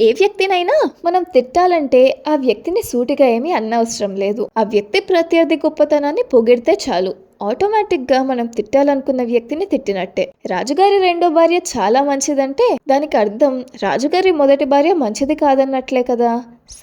ఏ వ్యక్తినైనా మనం తిట్టాలంటే ఆ వ్యక్తిని సూటిగా ఏమీ అన్నవసరం లేదు. ఆ వ్యక్తి ప్రత్యర్థి గొప్పతనాన్ని పొగిడితే చాలు. ఆటోమేటిక్గా మనం తిట్టాలనుకున్న వ్యక్తిని తిట్టినట్టే. రాజుగారి రెండో భార్య చాలా మంచిదంటే దానికి అర్థం రాజుగారి మొదటి భార్య మంచిది కాదన్నట్లే కదా.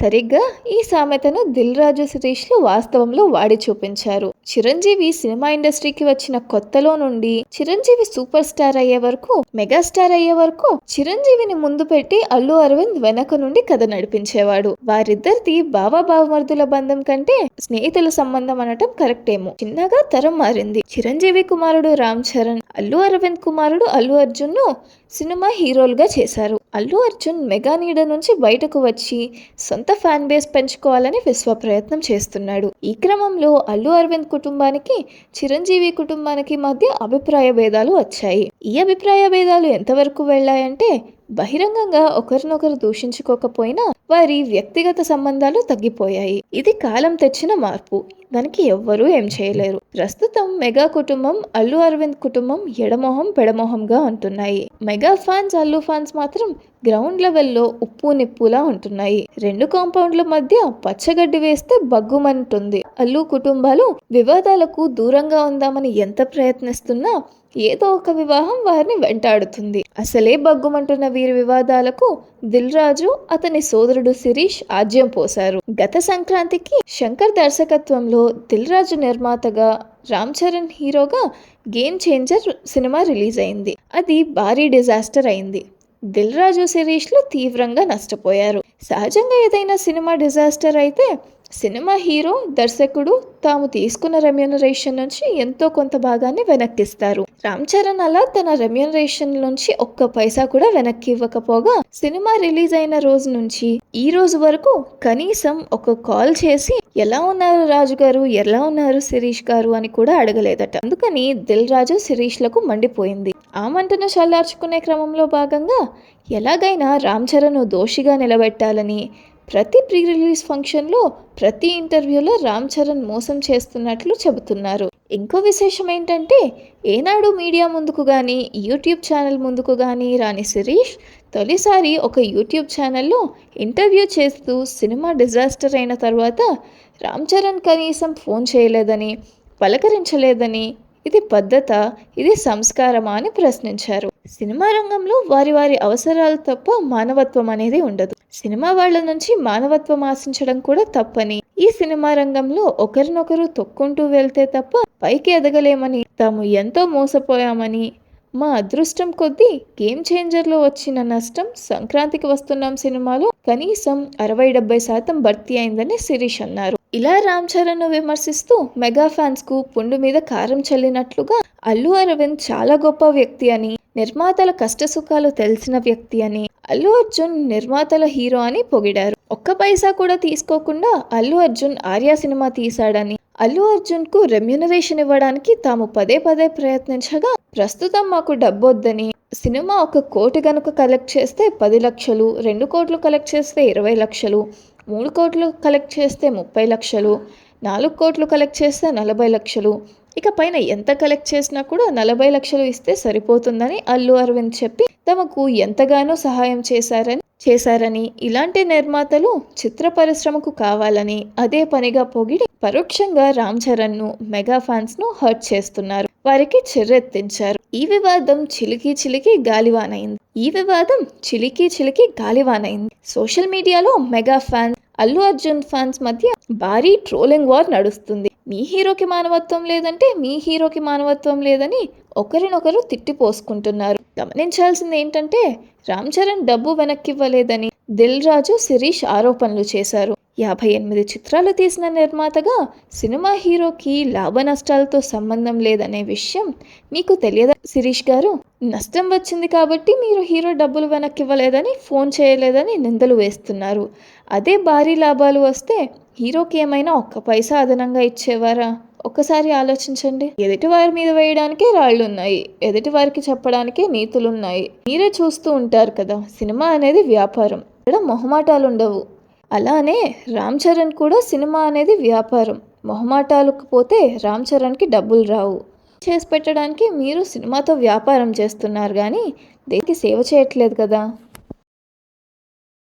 సరిగ్గా ఈ సామెతను దిల్ రాజు శిరీష్లు వాస్తవంలో వాడి చూపించారు. చిరంజీవి సినిమా ఇండస్ట్రీకి వచ్చిన కొత్తలో నుండి చిరంజీవి సూపర్ స్టార్ అయ్యే వరకు మెగాస్టార్ అయ్యే వరకు చిరంజీవిని ముందు పెట్టి అల్లు అరవింద్ వెనక నుండి కథ నడిపించేవాడు. వారిద్దరిది బావ బావమర్దుల బంధం కంటే స్నేహితుల సంబంధం అనటం కరెక్ట్ ఏమో చిన్నగా తరం మారింది. చిరంజీవి కుమారుడు రామ్ చరణ్ అల్లు అరవింద్ కుమారుడు అల్లు అర్జున్ను సినిమా హీరోలుగా చేశారు. అల్లు అర్జున్ మెగా నీడ నుంచి బయటకు వచ్చి సొంత ఫ్యాన్ బేస్ పెంచుకోవాలని విశ్వ ప్రయత్నం చేస్తున్నాడు. ఈ క్రమంలో అల్లు అరవింద్ కుటుంబానికి చిరంజీవి కుటుంబానికి మధ్య అభిప్రాయ భేదాలు వచ్చాయి. ఈ అభిప్రాయ భేదాలు ఎంతవరకు వెళ్ళాయంటే బహిరంగంగా ఒకరినొకరు దూషించుకోకపోయినా వారి వ్యక్తిగత సంబంధాలు తగ్గిపోయాయి. ఇది కాలం తెచ్చిన మార్పు. దానికి ఎవ్వరూ ఏం చేయలేరు. ప్రస్తుతం మెగా కుటుంబం అల్లు అరవింద్ కుటుంబం ఎడమొహం పెడమొహంగా ఉంటున్నాయి. మెగా ఫ్యాన్స్ అల్లు ఫ్యాన్స్ మాత్రం గ్రౌండ్ లెవెల్లో ఉప్పు నిప్పులా ఉంటున్నాయి. రెండు కాంపౌండ్ల మధ్య పచ్చగడ్డి వేస్తే బగ్గుమంటుంది. అల్లు కుటుంబాలు వివాదాలకు దూరంగా ఉందామని ఎంత ప్రయత్నిస్తున్నా ఏదో ఒక వివాహం వారిని వెంటాడుతుంది. అసలే బగ్గుమంటున్న వీరి వివాదాలకు దిల్ రాజు అతని సోదరుడు శిరీష్ ఆజ్యం పోశారు. గత సంక్రాంతికి శంకర్ దర్శకత్వంలో దిల్ రాజు నిర్మాతగా రామ్ చరణ్ హీరోగా గేమ్ చేంజర్ సినిమా రిలీజ్ అయింది. అది భారీ డిజాస్టర్ అయింది. దిల్ రాజు సిరీష్లు తీవ్రంగా నష్టపోయారు. సహజంగా ఏదైనా సినిమా డిజాస్టర్ అయితే సినిమా హీరో దర్శకుడు తాము తీసుకున్న రెమ్యూనరేషన్ నుంచి ఎంతో కొంత భాగాన్ని వెనక్కిస్తారు. రామ్ చరణ్ అలా తన రెమ్యూనరేషన్ నుంచి ఒక్క పైసా కూడా వెనక్కి ఇవ్వకపోగా సినిమా రిలీజ్ అయిన రోజు నుంచి ఈ రోజు వరకు కనీసం ఒక కాల్ చేసి ఎలా ఉన్నారు రాజు గారు? ఎలా ఉన్నారు శిరీష్ గారు? అని కూడా అడగలేదట. అందుకని దిల్ రాజు శిరీష్లకు మండిపోయింది. ఆ మంటను చల్లార్చుకునే క్రమంలో భాగంగా ఎలాగైనా రామ్ చరణ్ దోషిగా నిలబెట్టాలని ప్రతి ప్రీ రిలీజ్ ఫంక్షన్లో ప్రతి ఇంటర్వ్యూలో రామ్ చరణ్ మోసం చేస్తున్నట్లు చెబుతున్నారు. ఇంకో విశేషం ఏంటంటే ఏనాడు మీడియా ముందుకు కానీ యూట్యూబ్ ఛానల్ ముందుకు కానీ రాని శిరీష్ తొలిసారి ఒక యూట్యూబ్ ఛానల్లో ఇంటర్వ్యూ చేస్తూ సినిమా డిజాస్టర్ అయిన తర్వాత రామ్ చరణ్ కనీసం ఫోన్ చేయలేదని పలకరించలేదని ఇది పద్ధత ఇది సంస్కారమా అని ప్రశ్నించారు. సినిమా రంగంలో వారి వారి అవసరాలు తప్ప మానవత్వం అనేది ఉండదు. సినిమా వాళ్ళ నుంచి మానవత్వం ఆశించడం కూడా తప్పని. ఈ సినిమా రంగంలో ఒకరినొకరు తొక్కుంటూ వెళ్తే తప్ప పైకి ఎదగలేమని తాము ఎంతో మోసపోయామని మా అదృష్టం కొద్దీ గేమ్ చేంజర్లో వచ్చిన నష్టం సంక్రాంతికి వస్తున్నాం సినిమాలో. కనీసం అరవై డెబ్బై శాతం భర్తీ అయిందని శిరీష్ అన్నారు. ఇలా రామ్ చరణ్ విమర్శిస్తూ మెగా ఫ్యాన్స్కు పుండు మీద కారం చల్లినట్లుగా అల్లు అరవింద్ చాలా గొప్ప వ్యక్తి అని నిర్మాతల కష్టసుఖాలు తెలిసిన వ్యక్తి అని అల్లు అర్జున్ నిర్మాతల హీరో అని పొగిడారు. ఒక్క పైసా కూడా తీసుకోకుండా అల్లు అర్జున్ ఆర్య సినిమా తీశాడని అల్లు అర్జున్కు ఇవ్వడానికి తాము పదే పదే ప్రయత్నించగా ప్రస్తుతం మాకు డబ్బొద్దని సినిమా ఒక కోటి గనుక కలెక్ట్ చేస్తే పది లక్షలు రెండు కోట్లు కలెక్ట్ చేస్తే ఇరవై లక్షలు మూడు కోట్లు కలెక్ట్ చేస్తే ముప్పై లక్షలు నాలుగు కోట్లు కలెక్ట్ చేస్తే నలభై లక్షలు ఇక పైన ఎంత కలెక్ట్ చేసినా కూడా నలభై లక్షలు ఇస్తే సరిపోతుందని అల్లు అరవింద్ చెప్పి తమకు ఎంతగానో సహాయం చేశారని చేశారని ఇలాంటి నిర్మాతలు చిత్ర పరిశ్రమకు కావాలని అదే పనిగా పొగిడి పరోక్షంగా రామ్ చరణ్ను మెగా ఫ్యాన్స్ను హర్ట్ చేస్తున్నారు. వారికి చిర్రెత్తించారు ఈ వివాదం చిలికి చిలికి గాలివానైంది. ఈ వివాదం చిలికి చిలికి గాలివానైంది. సోషల్ మీడియాలో mega fans Allu Arjun fans మధ్య భారీ ట్రోలింగ్ వార్ నడుస్తుంది. మీ హీరోకి మానవత్వం లేదంటే మీ హీరోకి మానవత్వం లేదని ఒకరినొకరు తిట్టిపోసుకుంటున్నారు గమనించాల్సింది ఏంటంటే రామ్ చరణ్ డబ్బు వెనక్కివ్వలేదని దిల్ రాజు శిరీష్ ఆరోపణలు చేశారు. యాభై ఎనిమిది చిత్రాలు తీసిన నిర్మాతగా సినిమా హీరోకి లాభ నష్టాలతో సంబంధం లేదనే విషయం మీకు తెలియదా? శిరీష్ గారు నష్టం వచ్చింది కాబట్టి మీరు హీరో డబ్బులు వెనక్కి ఇవ్వలేదని ఫోన్ చేయలేదని నిందలు వేస్తున్నారు. అదే భారీ లాభాలు వస్తే హీరోకి ఏమైనా ఒక్క పైసా అదనంగా ఇచ్చేవారా? ఒక్కసారి ఆలోచించండి. ఎదుటి వారి మీద వేయడానికే రాళ్ళు ఉన్నాయి ఎదుటి వారికి చెప్పడానికే నీతులున్నాయి. మీరే చూస్తూ ఉంటారు కదా సినిమా అనేది వ్యాపారం. ఇక్కడ మొహమాటాలు ఉండవు అలానే రామ్ చరణ్ కూడా సినిమా అనేది వ్యాపారం. మొహమాటాలకు పోతే రామ్ చరణ్కి డబ్బులు రావు. చేసి పెట్టడానికి మీరు సినిమాతో వ్యాపారం చేస్తున్నారు కానీ దేనికి సేవ చేయట్లేదు కదా?